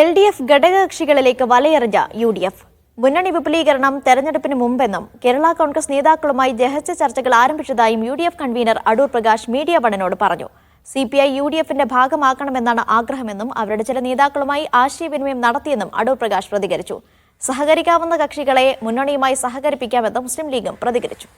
L D F ഘടകകക്ഷികളിലേക്ക് വലയെറിഞ്ഞ U D F. മുന്നണി വിപുലീകരണം തെരഞ്ഞെടുപ്പിന് മുമ്പെന്നും കേരള കോൺഗ്രസ് നേതാക്കളുമായി രഹസ്യ ചർച്ചകൾ ആരംഭിച്ചതായും U D F convener Adoor Prakash media വണനോട് പറഞ്ഞു. C P I U D എഫിന്റെ ഭാഗമാക്കണമെന്നാണ് ആഗ്രഹമെന്നും അവരുടെ ചില നേതാക്കളുമായി ആശയവിനിമയം നടത്തിയെന്നും അടൂർ പ്രകാശ് പ്രതികരിച്ചു. സഹകരിക്കാവുന്ന കക്ഷികളെ മുന്നണിയുമായി സഹകരിപ്പിക്കാമെന്ന് മുസ്ലിം ലീഗും പ്രതികരിച്ചു.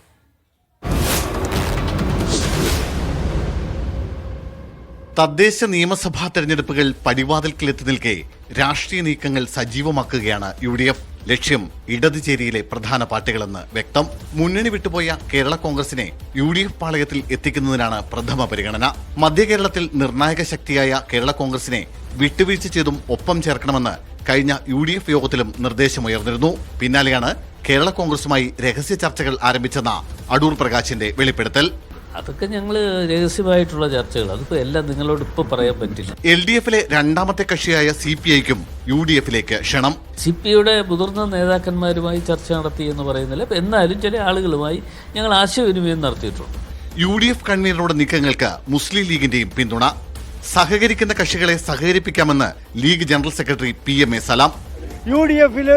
തദ്ദേശ നിയമസഭാ തെരഞ്ഞെടുപ്പുകൾ പടിവാതിൽക്കിലെത്തി നിൽക്കെ രാഷ്ട്രീയ നീക്കങ്ങൾ സജീവമാക്കുകയാണ് യു ഡി എഫ് ലക്ഷ്യം ഇടത് ചേരിയിലെ പ്രധാന പാർട്ടികളെന്ന് വ്യക്തം. മുന്നണി വിട്ടുപോയ കേരള കോൺഗ്രസിനെ യു ഡി എഫ് പാളയത്തിൽ എത്തിക്കുന്നതിനാണ് പ്രഥമ പരിഗണന. മധ്യകേരളത്തിൽ നിർണായക ശക്തിയായ കേരള കോൺഗ്രസിനെ വിട്ടുവീഴ്ച ചെയ്തും ഒപ്പം ചേർക്കണമെന്ന് കഴിഞ്ഞ യു ഡി എഫ് യോഗത്തിലും നിർദ്ദേശമുയർന്നിരുന്നു. പിന്നാലെയാണ് കേരള കോൺഗ്രസുമായി രഹസ്യ ചർച്ചകൾ ആരംഭിച്ചെന്ന അടൂർ പ്രകാശിന്റെ വെളിപ്പെടുത്തൽ. അതൊക്കെ ഞങ്ങൾ രഹസ്യമായിട്ടുള്ള ചർച്ചകൾ അതിപ്പോൾ എല്ലാം നിങ്ങളോട് ഇപ്പോൾ പറയാൻ പറ്റില്ല. എൽ ഡി എഫിലെ രണ്ടാമത്തെ കക്ഷിയായ സി പി ഐക്കും യു ഡി എഫിലേക്ക് ക്ഷണം. സി പി ഐയുടെ മുതിർന്ന നേതാക്കന്മാരുമായി ചർച്ച നടത്തി എന്ന് പറയുന്നില്ല. എന്നാലും ചില ആളുകളുമായി ഞങ്ങൾ ആശയവിനിമയം നടത്തിയിട്ടുണ്ട്. യു ഡി എഫ് കൺവീനറുടെ നീക്കങ്ങൾക്ക് മുസ്ലിം ലീഗിന്റെയും പിന്തുണ. സഹകരിക്കുന്ന കക്ഷികളെ സഹകരിപ്പിക്കാമെന്ന് league general secretary P M A Salam. U D എഫിൽ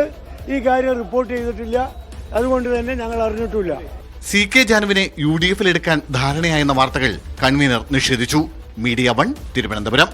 ഈ കാര്യം റിപ്പോർട്ട് ചെയ്തിട്ടില്ല. അതുകൊണ്ട് തന്നെ ഞങ്ങൾ അറിഞ്ഞിട്ടില്ല. സി കെ ജാനുവിനെ യു ഡി എഫിൽ എടുക്കാൻ ധാരണയായെന്ന വാർത്തകൾ കൺവീനർ നിഷേധിച്ചു. Media one Thiruvananthapuram.